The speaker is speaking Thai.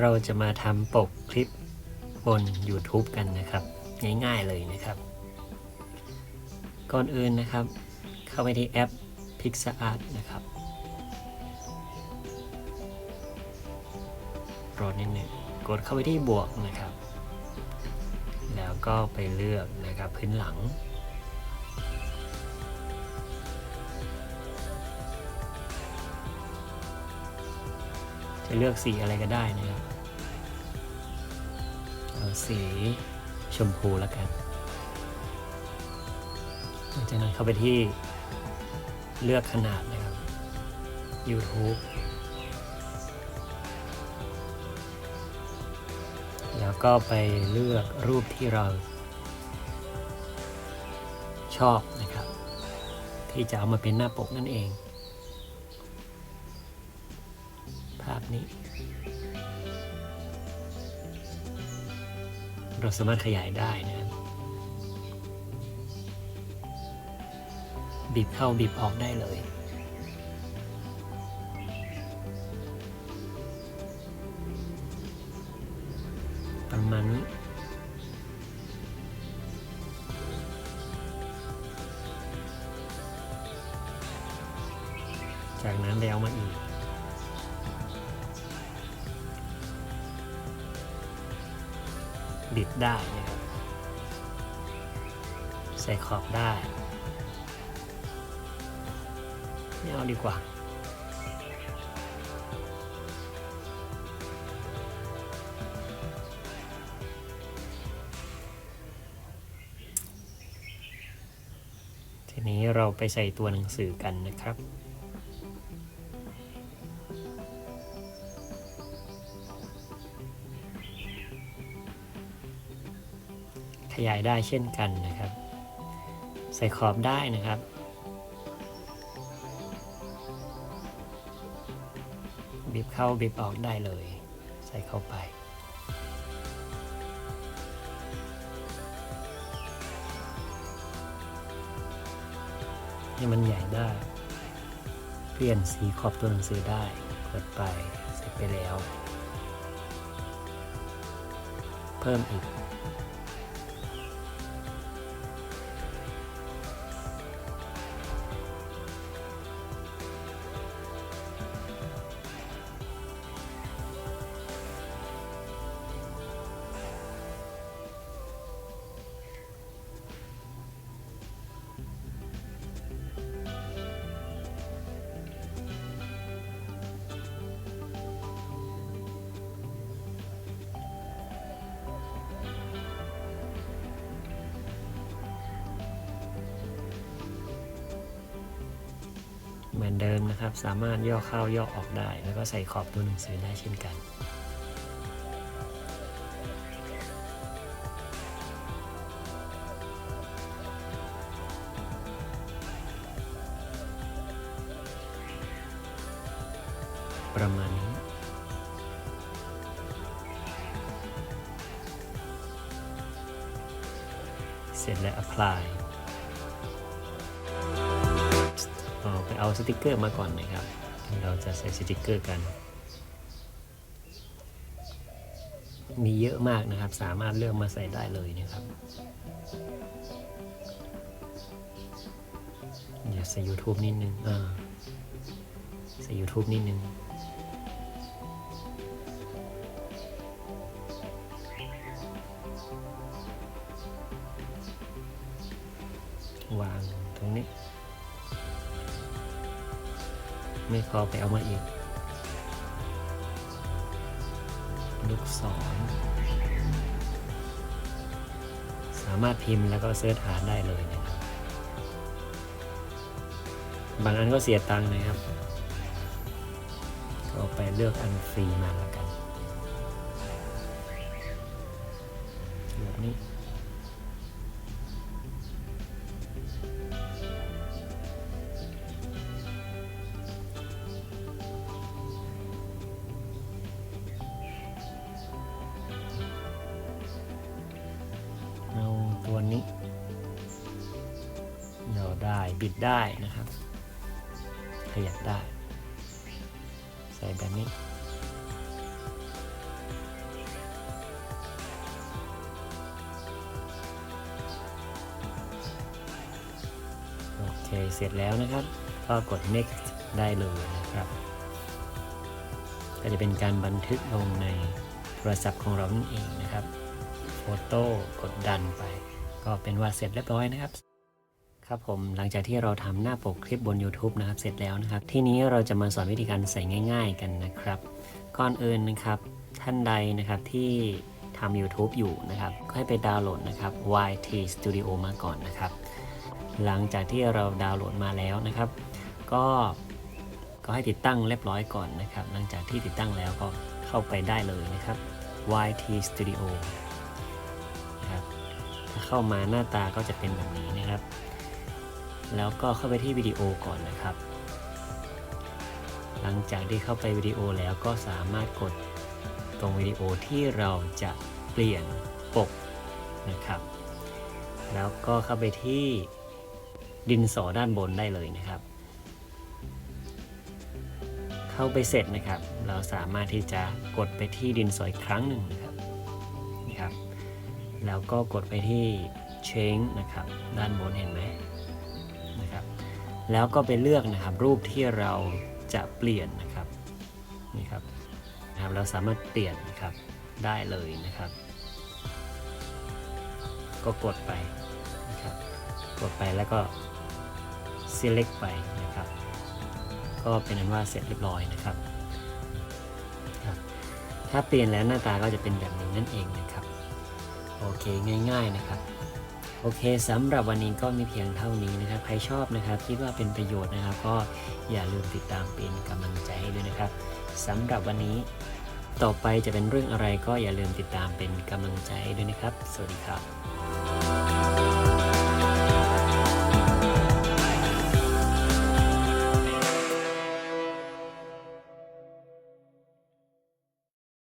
เราจะมาทำปกคลิปบน YouTube กันนะครับ ง่ายๆเลยนะครับ ก่อนอื่นนะครับ เข้าไปที่แอป PixArt นะครับรอนิดหนึ่งกดเข้าไปที่บวกนะครับ แล้วก็ไปเลือกนะครับพื้นหลัง จะเลือกสีอะไรก็ได้นะครับเอาสีชมพูแล้วกันหลังจากนั้นเข้าไปที่เลือกขนาดนะครับ YouTube แล้วก็ไปเลือกรูปที่เราชอบนะครับ ที่จะเอามาเป็นหน้าปกนั่นเองาพนี้ เราสามารถขยายได้นะครับบีบเข้าบีบออกได้เลย ประมาณนี้จากนั้นแล้วมาอีก บิดได้นะครับใส่ขอบได้ไม่เอาดีกว่า ทีนี้เราไปใส่ตัวหนังสือกันนะครับ ยายได้เช่นกันนะครับ ใส่ขอบได้นะครับบีบเข้าบีบออกได้เลย ใส่เข้าไป ให้มันใหญ่ได้ เปลี่ยนสีขอบตัวหนังสือได้กดไปเสร็จไปแล้ว เพิ่มอีก เหมือนเดิมนะครับ สามารถย่อเข้าย่อออกได้ แล้วก็ใส่ขอบตัวหนังสือได้เช่นกันประมาณนี้ เสร็จแล้ว apply เอาไปเอาสติกเกอร์มาก่อนนะครับ เราจะใส่สติกเกอร์กัน มีเยอะมากนะครับ สามารถเลือกมาใส่ได้เลยนะครับเดี๋ยวใส่ YouTube นิดนึงอ่าใส่ YouTube นิดนึงวางตรงนี้ ไม่พอไปเอามาอีก ลูกศรสามารถพิมพ์แล้วก็เสิร์ชหาได้เลยนะครับบางอันก็เสียตังค์นะครับ ก็ไปเลือกอันฟรีมาแล้วกันแบบนี้ บิดได้นะครับ ขยับได้ ใส่แบบนี้โอเคเสร็จแล้วนะครับ ก็กด next ได้เลยนะครับ ก็จะเป็นการบันทึกลงในโทรศัพท์ของเรานั่นเองนะครับ โฟโต้กดดันไป ก็เป็นว่าเสร็จเรียบร้อยนะครับ ครับผมหลังจากที่เราทำหน้าปกคลิปบน YouTube นะครับเสร็จแล้วนะครับ ที่นี้เราจะมาสอนวิธีการใส่ง่าย ๆ กันนะครับ ก่อนอื่นนะครับท่านใดนะครับที่ทำ YouTube อยู่นะครับก็ให้ไปดาวน์โหลดนะครับ YT Studio มาก่อนนะครับ หลังจากที่เราดาวน์โหลดมาแล้วนะครับ ก็ก็ให้ติดตั้งเรียบร้อยก่อนนะครับ หลังจากที่ติดตั้งแล้วก็เข้าไปได้เลยนะครับ YT Studio นะครับถ้าเข้ามาหน้าตาก็จะเป็นแบบนี้นะครับ แล้วก็เข้าไปที่วิดีโอก่อนนะครับ หลังจากที่เข้าไปวิดีโอแล้วก็สามารถกดตรงวิดีโอที่เราจะเปลี่ยนปกนะครับ แล้วก็เข้าไปที่ดินสอด้านบนได้เลยนะครับ เข้าไปเสร็จนะครับ เราสามารถที่จะกดไปที่ดินสออีกครั้งหนึ่งนะครับนี่ครับ แล้วก็กดไปที่ change นะครับ ด้านบนเห็นไหม นะครับ แล้วก็ไปเลือกนะครับรูปที่เราจะเปลี่ยนนะครับนี่ครับนะครับเราสามารถเปลี่ยนนะครับได้เลยนะครับ ก็กดไปนะครับกดไปแล้วก็ select ไปนะครับ ก็เป็นอันว่าเสร็จเรียบร้อยนะครับครับถ้าเปลี่ยนแล้วหน้าตาก็จะเป็นแบบนี้นั่นเองนะครับ โอเคง่าย ๆนะครับ โอเคสำหรับวันนี้ก็มีเพียงเท่านี้นะครับ ใครชอบนะครับคิดว่าเป็นประโยชน์นะครับ ก็อย่าลืมติดตามเป็นกำลังใจให้ด้วยนะครับสำหรับวันนี้ต่อไปจะเป็นเรื่องอะไรก็อย่าลืมติดตามเป็นกำลังใจให้ด้วยนะครับ สวัสดีครับ